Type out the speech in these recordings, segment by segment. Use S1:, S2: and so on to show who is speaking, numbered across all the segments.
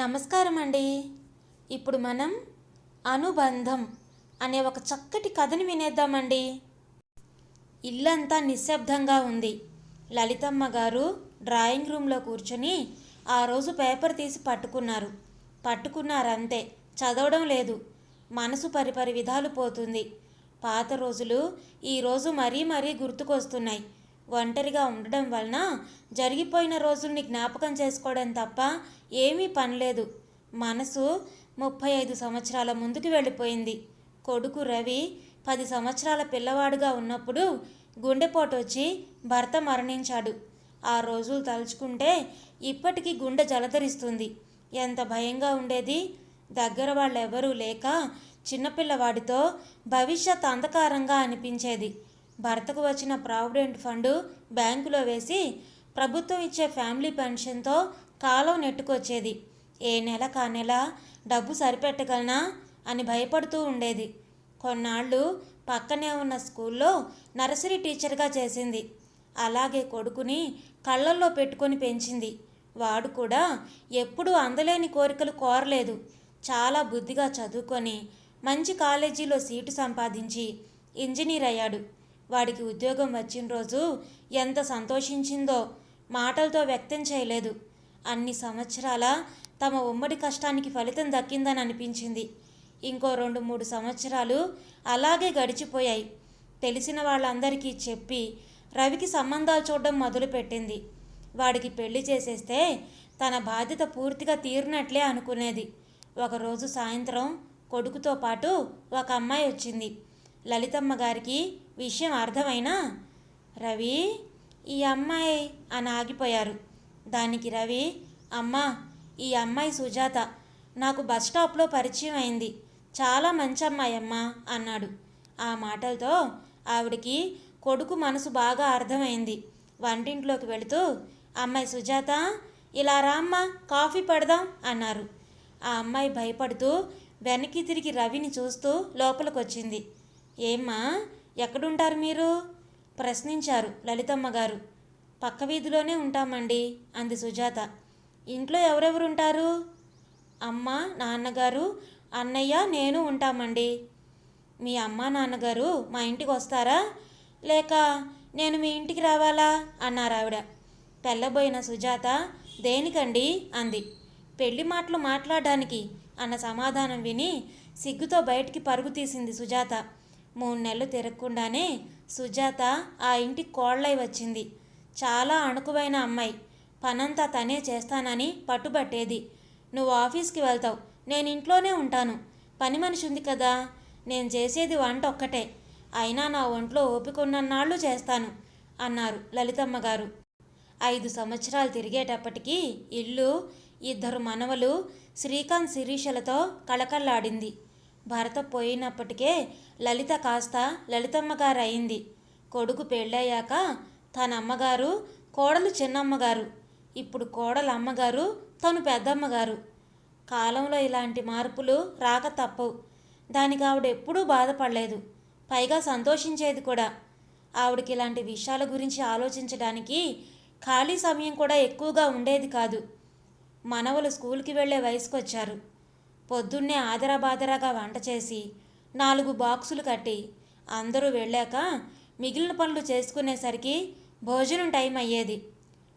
S1: నమస్కారం అండి ఇప్పుడు మనం అనుబంధం అనే ఒక చక్కటి కథని వినేద్దామండి. ఇల్లంతా నిశ్శబ్దంగా ఉంది. లలితమ్మ గారు డ్రాయింగ్ రూమ్లో కూర్చొని ఆ రోజు పేపర్ తీసి పట్టుకున్నారు. పట్టుకున్నారంతే చదవడం లేదు. మనసు పరిపరి విధాలు పోతుంది. పాత రోజులు ఈరోజు మరీ మరీ గుర్తుకొస్తున్నాయి. ఒంటరిగా ఉండడం వలన జరిగిపోయిన రోజుల్ని జ్ఞాపకం చేసుకోవడం తప్ప ఏమీ పనిలేదు. మనసు ముప్పై ఐదు సంవత్సరాల ముందుకు వెళ్ళిపోయింది. కొడుకు రవి పది సంవత్సరాల పిల్లవాడుగా ఉన్నప్పుడు గుండెపోటు వచ్చి భర్త మరణించాడు. ఆ రోజులు తలుచుకుంటే ఇప్పటికీ గుండె జలధరిస్తుంది. ఎంత భయంగా ఉండేది. దగ్గర వాళ్ళెవరూ లేక చిన్నపిల్లవాడితో భవిష్యత్ అంధకారంగా అనిపించేది. భర్తకు వచ్చిన ప్రావిడెంట్ ఫండ్ బ్యాంకులో వేసి ప్రభుత్వం ఇచ్చే ఫ్యామిలీ పెన్షన్తో కాలం నెట్టుకొచ్చేది. ఏ నెల కా నెల డబ్బు సరిపెట్టగలనా అని భయపడుతూ ఉండేది. కొన్నాళ్ళు పక్కనే ఉన్న స్కూల్లో నర్సరీ టీచర్గా చేసింది. అలాగే కొడుకుని కళ్ళల్లో పెట్టుకొని పెంచింది. వాడు కూడా ఎప్పుడూ అందలేని కోరికలు కోరలేదు. చాలా బుద్ధిగా చదువుకొని మంచి కాలేజీలో సీటు సంపాదించి ఇంజనీర్ అయ్యాడు. వాడికి ఉద్యోగం వచ్చిన రోజు ఎంత సంతోషించిందో మాటలతో వ్యక్తం చేయలేదు. అన్ని సంవత్సరాల తమ ఉమ్మడి కష్టానికి ఫలితం దక్కిందని అనిపించింది. ఇంకో రెండు మూడు సంవత్సరాలు అలాగే గడిచిపోయాయి. తెలిసిన వాళ్ళందరికీ చెప్పి రవికి సంబంధాలు చూడడం మొదలుపెట్టింది. వాడికి పెళ్ళి చేసేస్తే తన బాధ్యత పూర్తిగా తీరినట్లే అనుకునేది. ఒకరోజు సాయంత్రం కొడుకుతో పాటు ఒక అమ్మాయి వచ్చింది. లలితమ్మ గారికి విషయం అర్థమైనా? రవి ఈ అమ్మాయి అని ఆగిపోయారు. దానికి రవి అమ్మా ఈ అమ్మాయి సుజాత నాకు బస్ స్టాప్లో పరిచయం అయింది. చాలా మంచి అమ్మాయి అమ్మా అన్నాడు. ఆ మాటలతో ఆవిడికి కొడుకు మనసు బాగా అర్థమైంది. వంటింట్లోకి వెళుతూ అమ్మాయి సుజాత ఇలా రామ్మా కాఫీ పడదాం అన్నారు. ఆ అమ్మాయి భయపడుతూ వెనక్కి తిరిగి రవిని చూస్తూ లోపలికొచ్చింది. ఏమ్మా ఎక్కడుంటారు మీరు? ప్రశ్నించారు లలితమ్మ గారు. పక్క వీధిలోనే ఉంటామండి అంది సుజాత. ఇంట్లో ఎవరెవరు ఉంటారు? అమ్మ నాన్నగారు అన్నయ్య నేను ఉంటామండి. మీ అమ్మ నాన్నగారు మా ఇంటికి వస్తారా? లేక నేను మీ ఇంటికి రావాలా? అన్నారు ఆవిడ. తెల్లబోయిన సుజాత దేనికండి? అంది. పెళ్ళి మాటలు మాట్లాడడానికి అన్న సమాధానం విని సిగ్గుతో బయటికి పరుగు తీసింది సుజాత. మూడు నెలలు తిరగకుండానే సుజాత ఆ ఇంటికి కోళ్ళై వచ్చింది. చాలా అణుకువైన అమ్మాయి. పనంతా తనే చేస్తానని పట్టుబట్టేది. నువ్వు ఆఫీస్కి వెళ్తావు. నేను ఇంట్లోనే ఉంటాను. పని మనిషి ఉంది కదా. నేను చేసేది వంట ఒక్కటే. అయినా నా ఒంట్లో ఓపిక చేస్తాను అన్నారు లలితమ్మ గారు ఐదు సంవత్సరాలు తిరిగేటప్పటికీ ఇల్లు ఇద్దరు మనవలు శ్రీకాంత్ శిరీషలతో కళకళలాడింది. భరత పోయినప్పటికే లలిత కాస్త లలితమ్మ గారు అయింది కొడుకు పెళ్ళయ్యాక తన అమ్మగారు కోడలు చిన్నమ్మగారు. ఇప్పుడు కోడలు అమ్మగారు తను పెద్దమ్మగారు. కాలంలో ఇలాంటి మార్పులు రాక తప్పవు. దానికి ఆవిడ ఎప్పుడూ బాధపడలేదు. పైగా సంతోషించేది కూడా. ఆవిడకి ఇలాంటి విషయాల గురించి ఆలోచించడానికి ఖాళీ సమయం కూడా ఎక్కువగా ఉండేది కాదు. మనవలు స్కూల్కి వెళ్ళే వయసుకొచ్చారు. పొద్దున్నే ఆదరాబాదరాగా వంట చేసి నాలుగు బాక్సులు కట్టి అందరూ వెళ్ళాక మిగిలిన పనులు చేసుకునేసరికి భోజనం టైం అయ్యేది.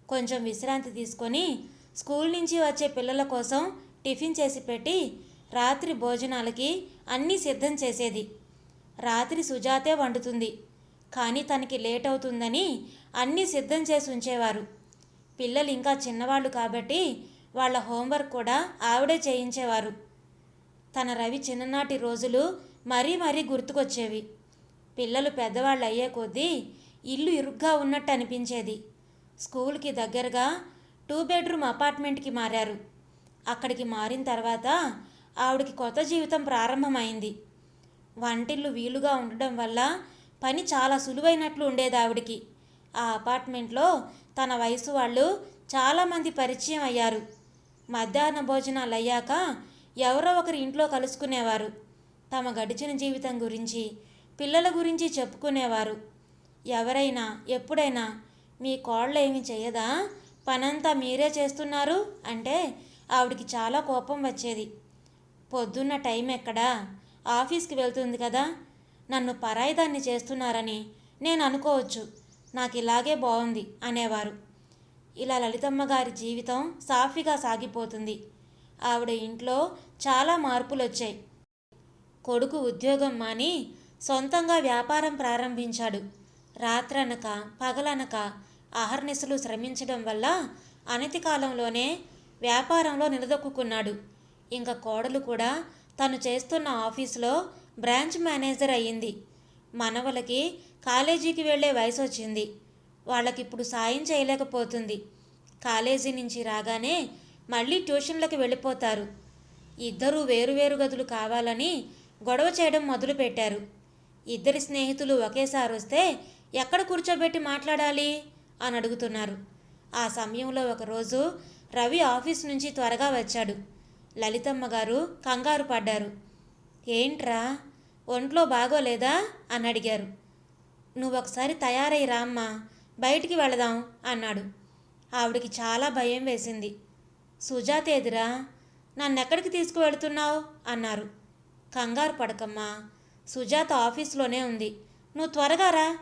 S1: కొంచెం విశ్రాంతి తీసుకొని స్కూల్ నుంచి వచ్చే పిల్లల కోసం టిఫిన్ చేసి పెట్టి రాత్రి భోజనాలకి అన్నీ సిద్ధం చేసేది. రాత్రి సుజాతే వండుతుంది. కానీ తనకి లేట్ అవుతుందని అన్నీ సిద్ధం చేసి ఉంచేవారు. పిల్లలు ఇంకా చిన్నవాళ్ళు కాబట్టి వాళ్ళ హోంవర్క్ కూడా ఆవిడే చేయించేవారు. తన రవి చిన్ననాటి రోజులు మరీ మరీ గుర్తుకొచ్చేవి. పిల్లలు పెద్దవాళ్ళు అయ్యే కొద్దీ ఇల్లు ఇరుగ్గా ఉన్నట్టు అనిపించేది స్కూల్కి దగ్గరగా టూ బెడ్రూమ్ అపార్ట్మెంట్కి మారారు. అక్కడికి మారిన తర్వాత ఆవిడకి కొత్త జీవితం ప్రారంభమైంది. వంటిల్లు వీలుగా ఉండడం వల్ల పని చాలా సులువైనట్లు ఉండేది ఆవిడికి. ఆ అపార్ట్మెంట్లో తన వయసు వాళ్ళు చాలామంది పరిచయం అయ్యారు. మధ్యాహ్న భోజనాలు అయ్యాక ఎవరో ఒకరి ఇంట్లో కలుసుకునేవారు. తమ గడిచిన జీవితం గురించి పిల్లల గురించి చెప్పుకునేవారు. ఎవరైనా ఎప్పుడైనా మీ కోళ్ళు ఏమి చేయదా పనంతా మీరే చేస్తున్నారు? అంటే ఆవిడికి చాలా కోపం వచ్చేది. పొద్దున్న టైం ఎక్కడా? ఆఫీస్కి వెళ్తుంది కదా? నన్ను పరాయిదాన్ని చేస్తున్నారని నేను అనుకోవచ్చు. నాకు ఇలాగే బాగుంది అనేవారు. ఇలా లలితమ్మ గారి జీవితం సాఫీగా సాగిపోతుంది. ఆవిడ ఇంట్లో చాలా మార్పులు వచ్చాయి కొడుకు ఉద్యోగం మాని సొంతంగా వ్యాపారం ప్రారంభించాడు. రాత్రనక పగలనక అహర్నిశలు శ్రమించడం వల్ల అనతి కాలంలోనే వ్యాపారంలో నిలదొక్కున్నాడు. ఇంకా కోడలు కూడా తను చేస్తున్న ఆఫీసులో బ్రాంచ్ మేనేజర్ అయ్యింది. మనవలకి కాలేజీకి వెళ్ళే వయసు వచ్చింది వాళ్ళకిప్పుడు సాయం చేయలేకపోతుంది. కాలేజీ నుంచి రాగానే మళ్ళీ ట్యూషన్లకు వెళ్ళిపోతారు. ఇద్దరూ వేరువేరు గదులు కావాలని గొడవ చేయడం మొదలుపెట్టారు. ఇద్దరి స్నేహితులు ఒకేసారి వస్తే ఎక్కడ కూర్చోబెట్టి మాట్లాడాలి? అని అడుగుతున్నారు. ఆ సమయంలో ఒకరోజు రవి ఆఫీస్ నుంచి త్వరగా వచ్చాడు. లలితమ్మ గారు కంగారు పడ్డారు. ఏంట్రా ఒంట్లో బాగోలేదా? అని అడిగారు. నువ్వు ఒకసారి తయారై రామ్మా బయటికి వెళదాం అన్నాడు. ఆవిడికి చాలా భయం వేసింది. సుజాత ఎదురా నన్నెక్కడికి తీసుకువెళ్తున్నావు? అన్నారు. కంగారు పడకమ్మా సుజాత ఆఫీస్లోనే ఉంది. నువ్వు త్వరగా రా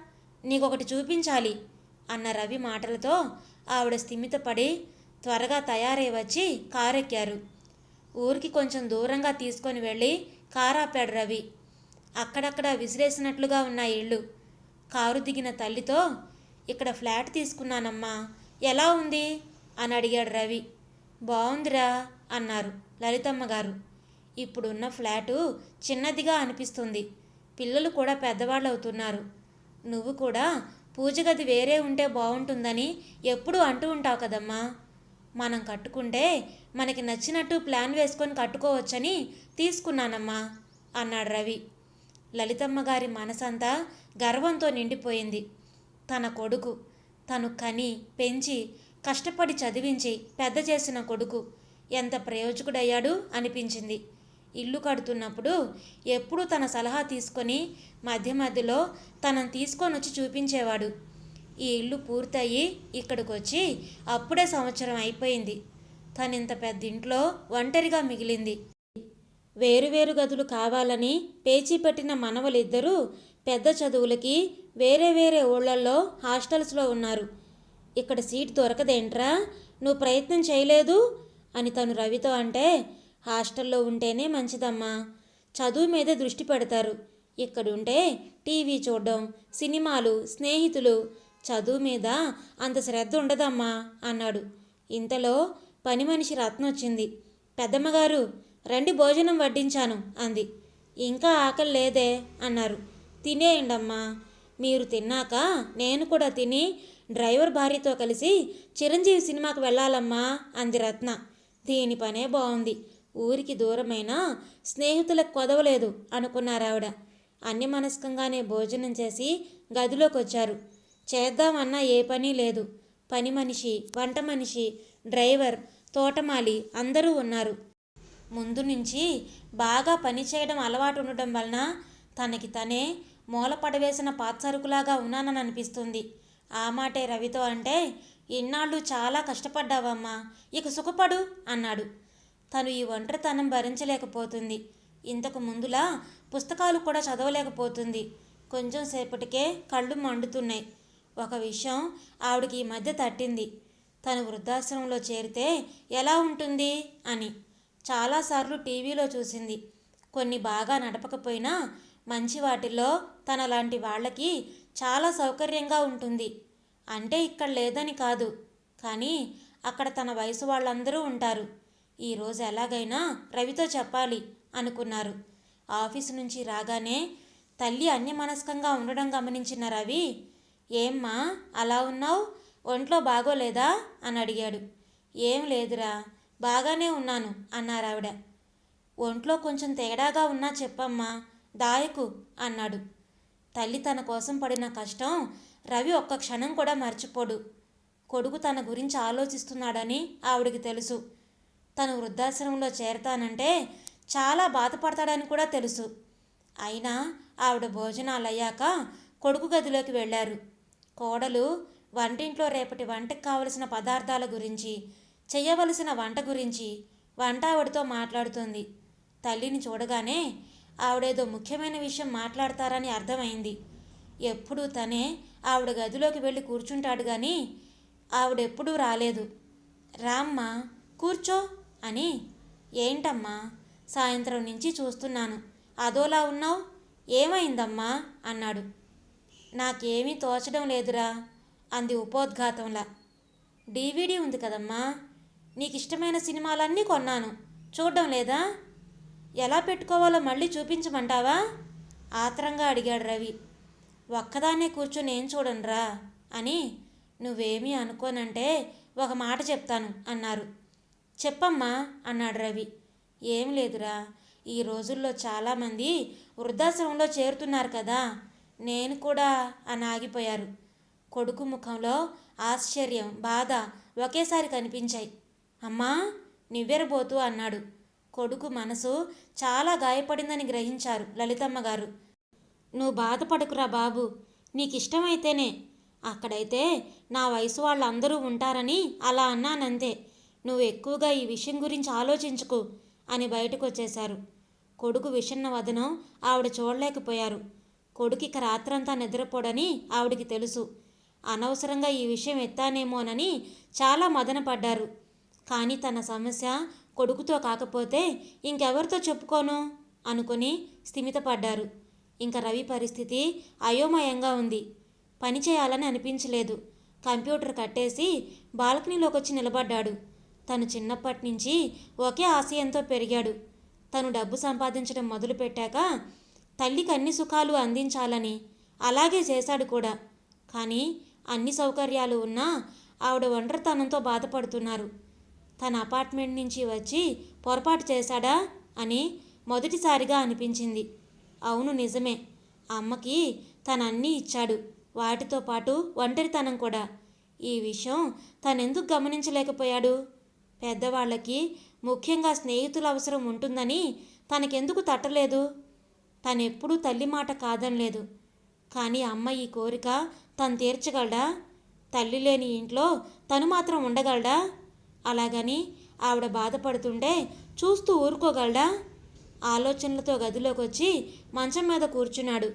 S1: నీకొకటి చూపించాలి అన్న రవి మాటలతో ఆవిడ స్థిమితపడి త్వరగా తయారై వచ్చి కారెక్కారు. ఊరికి కొంచెం దూరంగా తీసుకొని వెళ్ళి కారాపాడు రవి. అక్కడక్కడ విసిరేసినట్లుగా ఉన్న ఇళ్ళు. కారు దిగిన తల్లితో ఇక్కడ ఫ్లాట్ తీసుకున్నానమ్మా. ఎలా ఉంది? అని అడిగాడు రవి. బాగుందిరా అన్నారు లలితమ్మ గారు ఇప్పుడున్న ఫ్లాటు చిన్నదిగా అనిపిస్తుంది. పిల్లలు కూడా పెద్దవాళ్ళు అవుతున్నారు నువ్వు కూడా పూజ గది వేరే ఉంటే బాగుంటుందని ఎప్పుడూ అంటూ ఉంటావు కదమ్మా. మనం కట్టుకుంటే మనకి నచ్చినట్టు ప్లాన్ వేసుకొని కట్టుకోవచ్చని తీసుకున్నానమ్మా అన్నాడు రవి. లలితమ్మ గారి మనసంతా గర్వంతో నిండిపోయింది. తన కొడుకు తను కని పెంచి కష్టపడి చదివించి పెద్ద చేసిన కొడుకు ఎంత ప్రయోజకుడయ్యాడు అనిపించింది. ఇల్లు కడుతున్నప్పుడు ఎప్పుడూ తన సలహా తీసుకొని మధ్య మధ్యలో తనను తీసుకొని వచ్చి చూపించేవాడు. ఈ ఇల్లు పూర్తయి ఇక్కడికి వచ్చి అప్పుడే సంవత్సరం అయిపోయింది. తను ఇంత పెద్ద ఇంట్లో ఒంటరిగా మిగిలింది. వేరువేరు గదులు కావాలని పేచీపెట్టిన మనవలిద్దరూ పెద్ద చదువులకి వేరే వేరే ఊళ్ళల్లో హాస్టల్స్లో ఉన్నారు. ఇక్కడ సీట్ దొరకదేంట్రా? నువ్వు ప్రయత్నం చేయలేదు? అని తను రవితో అంటే హాస్టల్లో ఉంటేనే మంచిదమ్మా. చదువు మీద దృష్టి పెడతారు. ఇక్కడుంటే టీవీ చూడడం సినిమాలు స్నేహితులు చదువు మీద అంత శ్రద్ధ ఉండదమ్మా అన్నాడు. ఇంతలో పని మనిషి రత్న వచ్చింది. పెద్దమ్మగారు రండి భోజనం వడ్డించాను అంది. ఇంకా ఆకలి లేదే అన్నారు. తినేయండమ్మా. మీరు తిన్నాక నేను కూడా తిని డ్రైవర్ భార్యతో కలిసి చిరంజీవి సినిమాకి వెళ్ళాలమ్మా అంది రత్న. దీని పనే బాగుంది ఊరికి దూరమైన స్నేహితులకు కొదవలేదు అనుకున్నారావిడ అన్ని మనస్కంగానే భోజనం చేసి గదిలోకి వచ్చారు చేద్దామన్నా ఏ పని లేదు. పని మనిషి వంట మనిషి డ్రైవర్ తోటమాలి అందరూ ఉన్నారు. ముందు నుంచి బాగా పనిచేయడం అలవాటు ఉండడం వలన తనకి తనే మూల పడవేసిన పాత్సరుకులాగా ఉన్నానని అనిపిస్తుంది. ఆ మాటే రవితో అంటే ఇన్నాళ్ళు చాలా కష్టపడ్డావమ్మా ఇక సుఖపడు అన్నాడు. తను ఈ ఒంటరితనం భరించలేకపోతుంది. ఇంతకు ముందులా పుస్తకాలు కూడా చదవలేకపోతుంది. కొంచెం సేపటికే కళ్ళు మండుతున్నాయి. ఒక విషయం ఆవిడకి ఈ మధ్య తట్టింది. తను వృద్ధాశ్రమంలో చేరితే ఎలా ఉంటుంది అని చాలాసార్లు టీవీలో చూసింది. కొన్ని బాగా నడపకపోయినా మంచి వాటిల్లో తన లాంటి వాళ్ళకి చాలా సౌకర్యంగా ఉంటుంది. అంటే ఇక్కడ లేదని కాదు. కానీ అక్కడ తన వయసు వాళ్ళందరూ ఉంటారు. ఈరోజు ఎలాగైనా రవితో చెప్పాలి అనుకున్నారు. ఆఫీసు నుంచి రాగానే తల్లి అన్యమనస్కంగా ఉండడం గమనించిన రవి ఏమ్మా అలా ఉన్నావు? ఒంట్లో బాగోలేదా? అని అడిగాడు. ఏం లేదురా బాగానే ఉన్నాను అన్నారావిడ ఒంట్లో కొంచెం తేడాగా ఉన్నా చెప్పమ్మా దాయకు అన్నాడు. తల్లి తన కోసం పడిన కష్టం రవి ఒక్క క్షణం కూడా మర్చిపోడు. కొడుకు తన గురించి ఆలోచిస్తున్నాడని ఆవిడికి తెలుసు. తను వృద్ధాశ్రమంలో చేరతానంటే చాలా బాధపడతాడని కూడా తెలుసు. అయినా ఆవిడ భోజనాలు అయ్యాక కొడుకు గదిలోకి వెళ్ళారు. కోడలు వంటింట్లో రేపటి వంటకు కావలసిన పదార్థాల గురించి చేయవలసిన వంట గురించి వంట ఆవిడతో మాట్లాడుతుంది. తల్లిని చూడగానే ఆవిడేదో ముఖ్యమైన విషయం మాట్లాడతారని అర్థమైంది. ఎప్పుడూ తనే ఆవిడ గదిలోకి వెళ్ళి కూర్చుంటాడు కానీ ఆవిడెప్పుడూ రాలేదు. రామ్మ కూర్చో. అని ఏంటమ్మా? సాయంత్రం నుంచి చూస్తున్నాను. అదోలా ఉన్నావు? ఏమైందమ్మా? అన్నాడు. నాకేమీ తోచడం లేదురా అంది ఉపోద్ఘాతంలా. డీవీడీ ఉంది కదమ్మా. నీకు ఇష్టమైన సినిమాలన్నీ కొన్నాను. చూడడం లేదా? ఎలా పెట్టుకోవాలో మళ్ళీ చూపించమంటావా? ఆత్రంగా అడిగాడు రవి. ఒక్కదాన్నే కూర్చొని ఏం చూడనురా అని నువ్వేమీ అనుకోనంటే ఒక మాట చెప్తాను అన్నారు. చెప్పమ్మా అన్నాడు రవి. ఏం లేదురా ఈ రోజుల్లో చాలామంది వృద్ధాశ్రమంలో చేరుతున్నారు కదా నేను కూడా అని ఆగిపోయారు. కొడుకు ముఖంలో ఆశ్చర్యం బాధ ఒకేసారి కనిపించాయి. అమ్మా నివ్వెరబోతూ అన్నాడు. కొడుకు మనసు చాలా గాయపడిందని గ్రహించారు లలితమ్మ గారు. నువ్వు బాధపడకురా బాబు నీకు ఇష్టమైతేనే అక్కడైతే నా వయసు వాళ్ళందరూ ఉంటారని అలా అన్నానంతే. నువ్వు ఎక్కువగా ఈ విషయం గురించి ఆలోచించుకు అని బయటకు వచ్చేశారు కొడుకు విషన్న వదనం ఆవిడ చూడలేకపోయారు. కొడుకు ఇక రాత్రంతా నిద్రపోడని ఆవిడికి తెలుసు. అనవసరంగా ఈ విషయం ఎత్తానేమోనని చాలా మదనపడ్డారు. కానీ తన సమస్య కొడుకుతో కాకపోతే ఇంకెవరితో చెప్పుకోను? అనుకుని స్థిమితపడ్డారు. ఇంకా రవి పరిస్థితి అయోమయంగా ఉంది. పని చేయాలని అనిపించలేదు. కంప్యూటర్ కట్టేసి బాల్కనీలోకి వచ్చి నిలబడ్డాడు. తను చిన్నప్పటి నుంచి ఒకే ఆశయంతో పెరిగాడు. తను డబ్బు సంపాదించడం మొదలుపెట్టాక తల్లికి అన్ని సుఖాలు అందించాలని అలాగే చేశాడు కూడా. కానీ అన్ని సౌకర్యాలు ఉన్నా ఆవిడ ఒంటరితనంతో బాధపడుతున్నారు. తన అపార్ట్మెంట్ నుంచి వచ్చి పొరపాటు చేశాడా అని మొదటిసారిగా అనిపించింది. అవును నిజమే. అమ్మకి తనన్నీ ఇచ్చాడు. వాటితో పాటు ఒంటరితనం కూడా. ఈ విషయం తనెందుకు గమనించలేకపోయాడు? పెద్దవాళ్ళకి ముఖ్యంగా స్నేహితుల అవసరం ఉంటుందని తనకెందుకు తట్టలేదు? తనెప్పుడూ తల్లి మాట కాదనలేదు. కానీ అమ్మ ఈ కోరిక తను తీర్చగలడా? తల్లి లేని ఇంట్లో తను మాత్రం ఉండగలడా? అలాగని ఆవిడ బాధపడుతుంటే చూస్తూ ఊరుకోగలడా? ఆలోచనలతో గదిలోకి వచ్చి మంచం మీద కూర్చున్నాడు.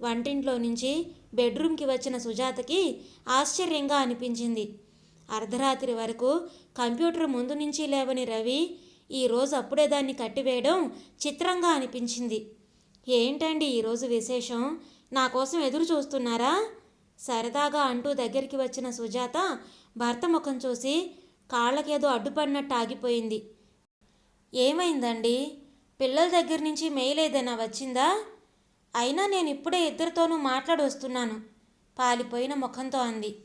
S1: వంటింట్లో నుంచి బెడ్రూమ్కి వచ్చిన సుజాతకి ఆశ్చర్యంగా అనిపించింది. అర్ధరాత్రి వరకు కంప్యూటర్ ముందు నుంచి లేవని రవి ఈరోజు అప్పుడే దాన్ని కట్టివేయడం చిత్రంగా అనిపించింది. ఏంటండి ఈరోజు విశేషం? నా కోసం ఎదురు చూస్తున్నారా? సరదాగా అంటూ దగ్గరికి వచ్చిన సుజాత భర్త ముఖం చూసి కాళ్ళకేదో అడ్డుపడినట్టు ఆగిపోయింది. ఏమైందండి? పిల్లల దగ్గర నుంచి మెయిల్ ఏదైనా వచ్చిందా? అయినా నేను ఇప్పుడే ఇద్దరితోనూ మాట్లాడి వస్తున్నాను. పాలిపోయిన ముఖంతో అంది.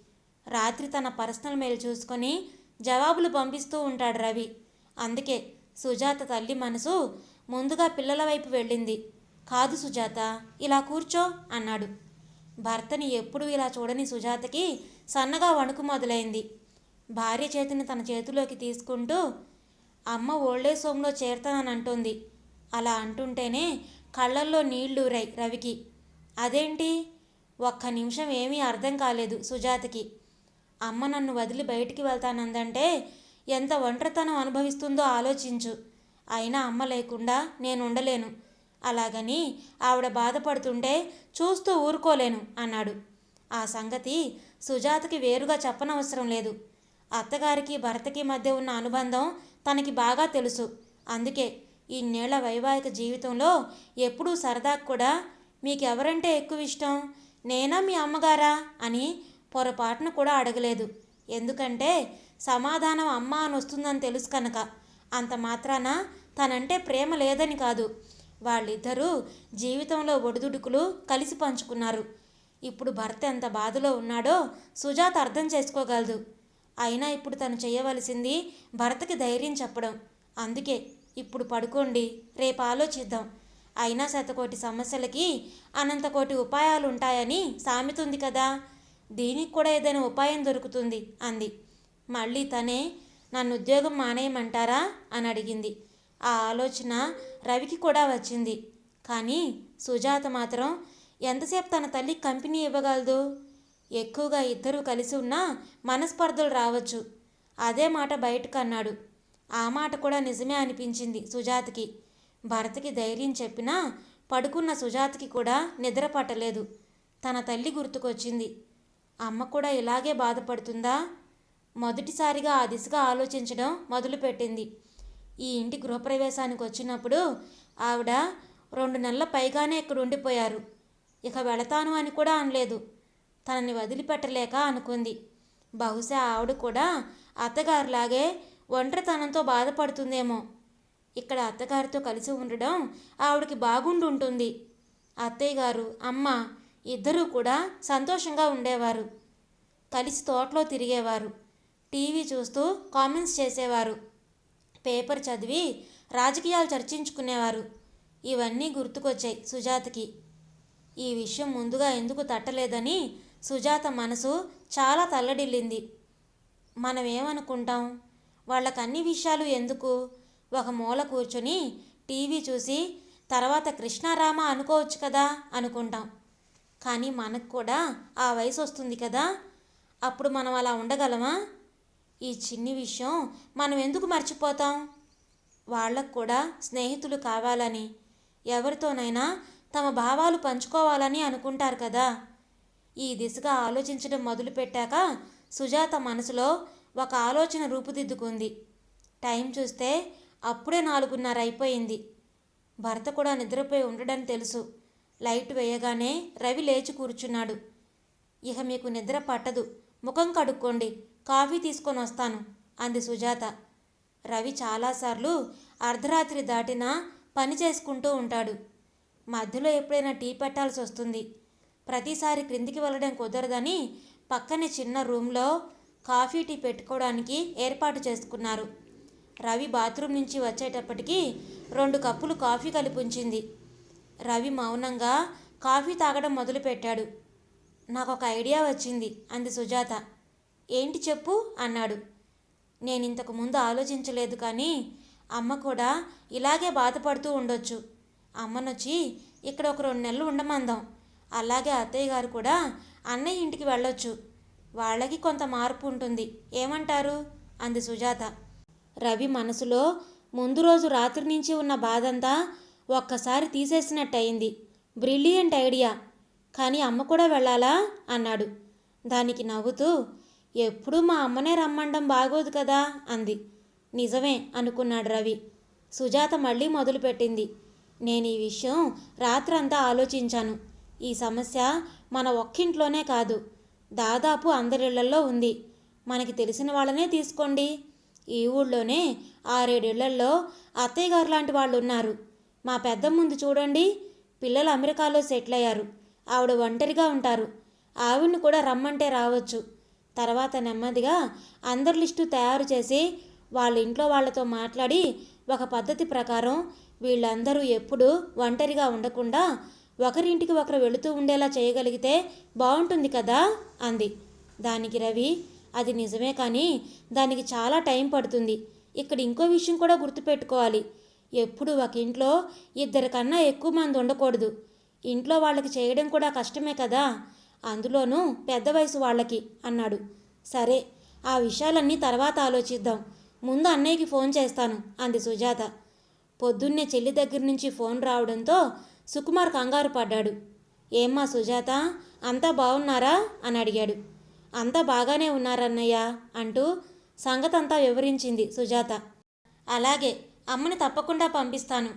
S1: రాత్రి తన పర్సనల్ మెయిల్ చూసుకొని జవాబులు పంపిస్తూ ఉంటాడు రవి. అందుకే సుజాత తల్లి మనసు ముందుగా పిల్లల వైపు వెళ్ళింది. కాదు సుజాత ఇలా కూర్చో అన్నాడు. భర్తని ఎప్పుడూ ఇలా చూడని సుజాతకి సన్నగా వణుకు మొదలైంది. భార్య చేతిని తన చేతిలోకి తీసుకుంటూ అమ్మ ఓల్డేజ్ హోమ్లో చేరతానని అంటుంది అలా అంటుంటేనే కళ్ళల్లో నీళ్ళూరాయి రవికి. అదేంటి? ఒక్క నిమిషం ఏమీ అర్థం కాలేదు సుజాతకి. అమ్మ నన్ను వదిలి బయటికి వెళ్తానందంటే ఎంత ఒంటరితనం అనుభవిస్తుందో ఆలోచించు. అయినా అమ్మ లేకుండా నేను ఉండలేను. అలాగని ఆవిడ బాధపడుతుంటే చూస్తూ ఊరుకోలేను అన్నాడు. ఆ సంగతి సుజాతకి వేరుగా చెప్పనవసరం లేదు. అత్తగారికి భర్తకి మధ్య ఉన్న అనుబంధం తనకి బాగా తెలుసు. అందుకే ఈ వైవాహిక జీవితంలో ఎప్పుడూ సరదా కూడా మీకెవరంటే ఎక్కువ ఇష్టం నేనా మీ అమ్మగారా? అని పొరపాటును కూడా అడగలేదు. ఎందుకంటే సమాధానం అమ్మ అని వస్తుందని తెలుసు కనుక. అంత మాత్రాన తనంటే ప్రేమ లేదని కాదు. వాళ్ళిద్దరూ జీవితంలో ఒడిదుడుకులు కలిసి పంచుకున్నారు. ఇప్పుడు భర్త ఎంత బాధలో ఉన్నాడో సుజాత అర్థం చేసుకోగలదు. అయినా ఇప్పుడు తను చేయవలసింది భర్తకి ధైర్యం చెప్పడం. అందుకే ఇప్పుడు పడుకోండి రేపు ఆలోచిద్దాం. అయినా శతకోటి సమస్యలకి అనంతకోటి ఉపాయాలు ఉంటాయని సామెత ఉంది కదా. దీనికి కూడా ఏదైనా ఉపాయం దొరుకుతుంది అంది. మళ్ళీ తనే నన్ను ఉద్యోగం మానేయమంటారా? అని అడిగింది. ఆ ఆలోచన రవికి కూడా వచ్చింది. కానీ సుజాత మాత్రం ఎంతసేపు తన తల్లికి కంపెనీ ఇవ్వగలదు? ఎక్కువగా ఇద్దరూ కలిసి ఉన్నా మనస్పర్ధలు రావచ్చు. అదే మాట బయటకు అన్నాడు. ఆ మాట కూడా నిజమే అనిపించింది సుజాతకి. భరత్కి ధైర్యం చెప్పినా పడుకున్న సుజాతకి కూడా నిద్ర పట్టలేదు. తన తల్లి గుర్తుకొచ్చింది. అమ్మ కూడా ఇలాగే బాధపడుతుందా? మొదటిసారిగా ఆ దిశగా ఆలోచించడం మొదలుపెట్టింది. ఈ ఇంటి గృహప్రవేశానికి వచ్చినప్పుడు ఆవిడ రెండు నెలల పైగానే ఇక్కడ ఉండిపోయారు. ఇక వెళతాను అని కూడా అనలేదు. తనని వదిలిపెట్టలేక అనుకుంది. బహుశా ఆవిడ కూడా అత్తగారిలాగే ఒంటరితనంతో బాధపడుతుందేమో. ఇక్కడ అత్తగారితో కలిసి ఉండడం ఆవిడకి బాగుండి ఉంటుంది అత్తయ్య గారు అమ్మ ఇద్దరూ కూడా సంతోషంగా ఉండేవారు. కలిసి తోటలో తిరిగేవారు. టీవీ చూస్తూ కామెంట్స్ చేసేవారు. పేపర్ చదివి రాజకీయాలు చర్చించుకునేవారు. ఇవన్నీ గుర్తుకొచ్చాయి సుజాతకి. ఈ విషయం ముందుగా ఎందుకు తట్టలేదని సుజాత మనసు చాలా తల్లడిల్లింది. మనం ఏమనుకుంటాం వాళ్ళకి అన్ని విషయాలు ఎందుకు? ఒక మూల కూర్చొని టీవీ చూసి తర్వాత కృష్ణారామ అనుకోవచ్చు కదా అనుకుంటాం. కానీ మనకు కూడా ఆ వయసు వస్తుంది కదా. అప్పుడు మనం అలా ఉండగలమా? ఈ చిన్ని విషయం మనం ఎందుకు మర్చిపోతాం? వాళ్ళకు కూడా స్నేహితులు కావాలని ఎవరితోనైనా తమ భావాలు పంచుకోవాలని అనుకుంటారు కదా. ఈ దిశగా ఆలోచించడం మొదలుపెట్టాక సుజాత మనసులో ఒక ఆలోచన రూపుదిద్దుకుంది. టైం చూస్తే అప్పుడే నాలుగున్నర అయిపోయింది. భర్త కూడా నిద్రపోయి ఉండడని తెలుసు. లైట్ వేయగానే రవి లేచి కూర్చున్నాడు. ఇక మీకు నిద్ర పట్టదు. ముఖం కడుక్కోండి. కాఫీ తీసుకొని వస్తాను అంది సుజాత. రవి చాలాసార్లు అర్ధరాత్రి దాటినా పని చేసుకుంటూ ఉంటాడు. మధ్యలో ఎప్పుడైనా టీ పెట్టాల్సి వస్తుంది. ప్రతిసారి క్రిందికి వెళ్ళడం కుదరదని పక్కనే చిన్న రూమ్లో కాఫీ టీ పెట్టుకోవడానికి ఏర్పాటు చేసుకున్నారు. రవి బాత్రూమ్ నుంచి వచ్చేటప్పటికి రెండు కప్పులు కాఫీ కలిపి ఉంచింది. రవి మౌనంగా కాఫీ తాగడం మొదలుపెట్టాడు. నాకు ఒక ఐడియా వచ్చింది అంది సుజాత. ఏంటి చెప్పు అన్నాడు. నేను ఇంతకు ముందు ఆలోచించలేదు కానీ అమ్మ కూడా ఇలాగే బాధపడుతూ ఉండొచ్చు. అమ్మనొచ్చి ఇక్కడ ఒక రెండు నెలలు ఉండమందాం. అలాగే అత్తయ్య గారు కూడా అన్నయ్య ఇంటికి వెళ్ళొచ్చు. వాళ్ళకి కొంత మార్పు ఉంటుంది. ఏమంటారు? అంది సుజాత. రవి మనసులో ముందు రోజు రాత్రి నుంచి ఉన్న బాధంతా ఒక్కసారి తీసేసినట్టయింది. Brilliant idea. కానీ అమ్మ కూడా వెళ్ళాలా? అన్నాడు. దానికి నవ్వుతూ ఎప్పుడూ మా అమ్మనే రమ్మండం బాగోదు కదా? అంది. నిజమే అనుకున్నాడు రవి. సుజాత మళ్ళీ మొదలుపెట్టింది. నేను ఈ విషయం రాత్రంతా ఆలోచించాను. ఈ సమస్య మన ఒక్కింట్లోనే కాదు. దాదాపు అందరిళ్ళల్లో ఉంది. మనకి తెలిసిన వాళ్ళనే తీసుకోండి. ఈ ఊళ్ళోనే ఆరేడేళ్ళలో అత్తయ్య గారు లాంటి వాళ్ళు ఉన్నారు మా పెద్ద ముందు చూడండి. పిల్లలు అమెరికాలో సెటిల్ అయ్యారు ఆవిడ ఒంటరిగా ఉంటారు. ఆవిడ్ని కూడా రమ్మంటే రావచ్చు. తర్వాత నెమ్మదిగా అందరి లిస్టు తయారు చేసి వాళ్ళ ఇంట్లో వాళ్ళతో మాట్లాడి ఒక పద్ధతి ప్రకారం వీళ్ళందరూ ఎప్పుడూ ఒంటరిగా ఉండకుండా ఒకరింటికి ఒకరు వెళుతూ ఉండేలా చేయగలిగితే బాగుంటుంది కదా? అంది. దానికి రవి అది నిజమే కానీ దానికి చాలా టైం పడుతుంది. ఇక్కడ ఇంకో విషయం కూడా గుర్తుపెట్టుకోవాలి. ఎప్పుడు ఒక ఇంట్లో ఇద్దరికన్నా ఎక్కువ మంది ఉండకూడదు. ఇంట్లో వాళ్ళకి చేయడం కూడా కష్టమే కదా? అందులోనూ పెద్ద వయసు వాళ్ళకి అన్నాడు. సరే ఆ విషయాలన్నీ తర్వాత ఆలోచిద్దాం. ముందు అన్నయ్యకి ఫోన్ చేస్తాను అంది సుజాత. పొద్దున్నే చెల్లి దగ్గర నుంచి ఫోన్ రావడంతో సుకుమార్ కంగారు పడ్డాడు. ఏమ్మా సుజాత అంతా బాగున్నారా అని అడిగాడు. అంతా బాగానే ఉన్నారన్నయ్య అంటూ సంగతంతా వివరించింది సుజాత. అలాగే అమ్మని తప్పకుండా పంపిస్తాను.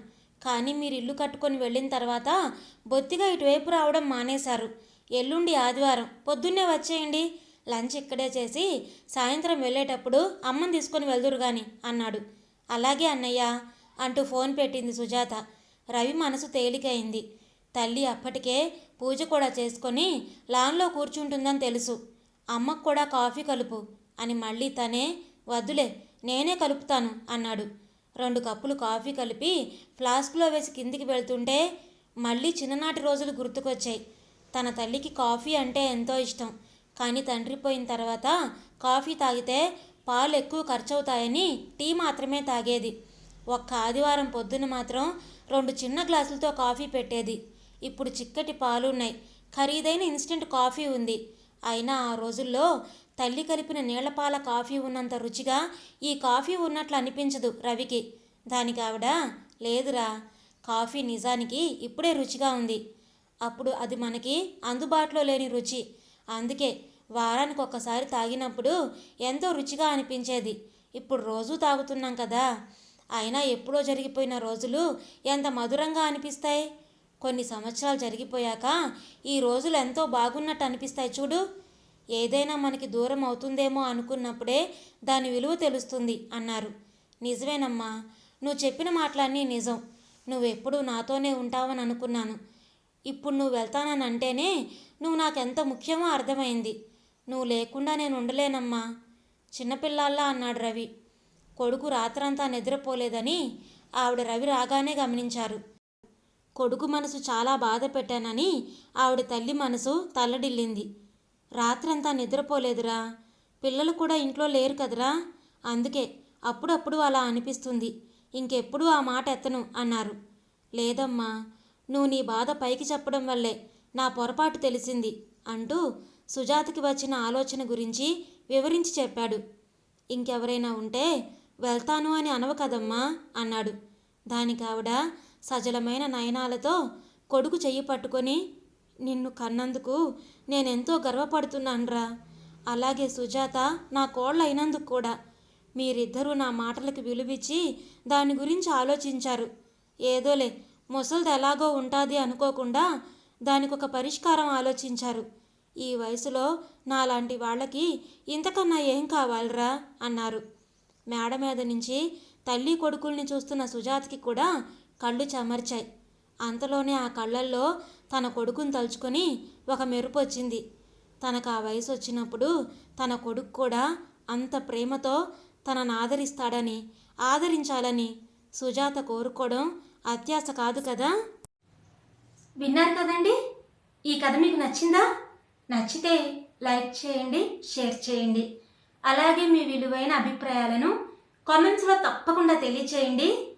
S1: కానీ మీరు ఇల్లు కట్టుకొని వెళ్ళిన తర్వాత బొత్తిగా ఇటువైపు రావడం మానేశారు. ఎల్లుండి ఆదివారం. పొద్దున్నే వచ్చేయండి. లంచ్ ఇక్కడే చేసి సాయంత్రం వెళ్ళేటప్పుడు అమ్మని తీసుకొని వెళ్దురు గాని అన్నాడు. అలాగే అన్నయ్య అంటూ ఫోన్ పెట్టింది సుజాత. రవి మనసు తేలికైంది. తల్లి అప్పటికే పూజ కూడా చేసుకొని లాన్లో కూర్చుంటుందని తెలుసు. అమ్మకు కూడా కాఫీ కలుపు అని మళ్ళీ తనే వద్దులే నేనే కలుపుతాను అన్నాడు. రెండు కప్పులు కాఫీ కలిపి ఫ్లాస్క్లో వేసి కిందికి వెళ్తుంటే మళ్ళీ చిన్ననాటి రోజులు గుర్తుకొచ్చాయి. తన తల్లికి కాఫీ అంటే ఎంతో ఇష్టం. కానీ తండ్రి పోయిన తర్వాత కాఫీ తాగితే పాలు ఎక్కువ ఖర్చవుతాయని టీ మాత్రమే తాగేది. ఒక్క ఆదివారం పొద్దున మాత్రం రెండు చిన్న గ్లాసులతో కాఫీ పెట్టేది. ఇప్పుడు చిక్కటి పాలు ఉన్నాయి ఖరీదైన ఇన్స్టెంట్ కాఫీ ఉంది. అయినా ఆ రోజుల్లో తల్లి కలిపిన నీళ్ళపాల కాఫీ ఉన్నంత రుచిగా ఈ కాఫీ ఉన్నట్లు అనిపించదు రవికి. దానికి ఆవిడ లేదురా కాఫీ నిజానికి ఇప్పుడే రుచిగా ఉంది. అప్పుడు అది మనకి అందుబాటులో లేని రుచి. అందుకే వారానికి ఒక్కసారి తాగినప్పుడు ఎంతో రుచిగా అనిపించేది. ఇప్పుడు రోజూ తాగుతున్నాం కదా. అయినా ఎప్పుడో జరిగిపోయిన రోజులు ఎంత మధురంగా అనిపిస్తాయి. కొన్ని సంవత్సరాలు జరిగిపోయాక ఈ రోజులు ఎంతో బాగున్నట్టు అనిపిస్తాయి చూడు. ఏదైనా మనకి దూరం అవుతుందేమో అనుకున్నప్పుడే దాని విలువ తెలుస్తుంది అన్నారు. నిజమేనమ్మా నువ్వు చెప్పిన మాటలన్నీ నిజం. నువ్వెప్పుడు నాతోనే ఉంటావని అనుకున్నాను. ఇప్పుడు నువ్వు వెళ్తానని అంటేనే నువ్వు నాకెంత ముఖ్యమో అర్థమైంది. నువ్వు లేకుండా నేను ఉండలేనమ్మా చిన్నపిల్లాల్లా అన్నాడు రవి. కొడుకు రాత్రంతా నిద్రపోలేదని ఆవిడ రవి రాగానే గమనించారు. కొడుకు మనసు చాలా బాధ పెట్టానని ఆవిడ తల్లి మనసు తల్లడిల్లింది. రాత్రంతా నిద్రపోలేదురా. పిల్లలు కూడా ఇంట్లో లేరు కదరా. అందుకే అప్పుడప్పుడు అలా అనిపిస్తుంది. ఇంకెప్పుడు ఆ మాట ఎత్తను అన్నారు. లేదమ్మా నువ్వు నీ బాధ పైకి చెప్పడం వల్లే నా పొరపాటు తెలిసింది అంటూ సుజాతకి వచ్చిన ఆలోచన గురించి వివరించి చెప్పాడు. ఇంకెవరైనా ఉంటే వెళ్తాను అని అనవు కదమ్మా అన్నాడు. దానికి ఆవిడ సజలమైన నయనాలతో కొడుకు చెయ్యి పట్టుకొని నిన్ను కన్నందుకు నేనెంతో గర్వపడుతున్నానురా. అలాగే సుజాత నా కోళ్ళ అయినందుకు కూడా. మీరిద్దరూ నా మాటలకు విలువిచ్చి దాని గురించి ఆలోచించారు. ఏదోలే ముసలిది ఎలాగో ఉంటుంది అనుకోకుండా దానికి ఒక పరిష్కారం ఆలోచించారు. ఈ వయసులో నాలాంటి వాళ్ళకి ఇంతకన్నా ఏం కావాలరా? అన్నారు. మేడ మీద నుంచి తల్లి కొడుకుల్ని చూస్తున్న సుజాతకి కూడా కళ్ళు చెమర్చాయి. అంతలోనే ఆ కళ్ళల్లో తన కొడుకుని తలుచుకొని ఒక మెరుపు వచ్చింది తనకు ఆ వయసు వచ్చినప్పుడు తన కొడుకు కూడా అంత ప్రేమతో తనను ఆదరిస్తాడని ఆదరించాలని సుజాత కోరుకోవడం అత్యాశ కాదు కదా? విన్నారు కదండి? ఈ కథ మీకు నచ్చిందా? నచ్చితే లైక్ చేయండి షేర్ చేయండి. అలాగే మీ విలువైన అభిప్రాయాలను కామెంట్స్లో తప్పకుండా తెలియచేయండి.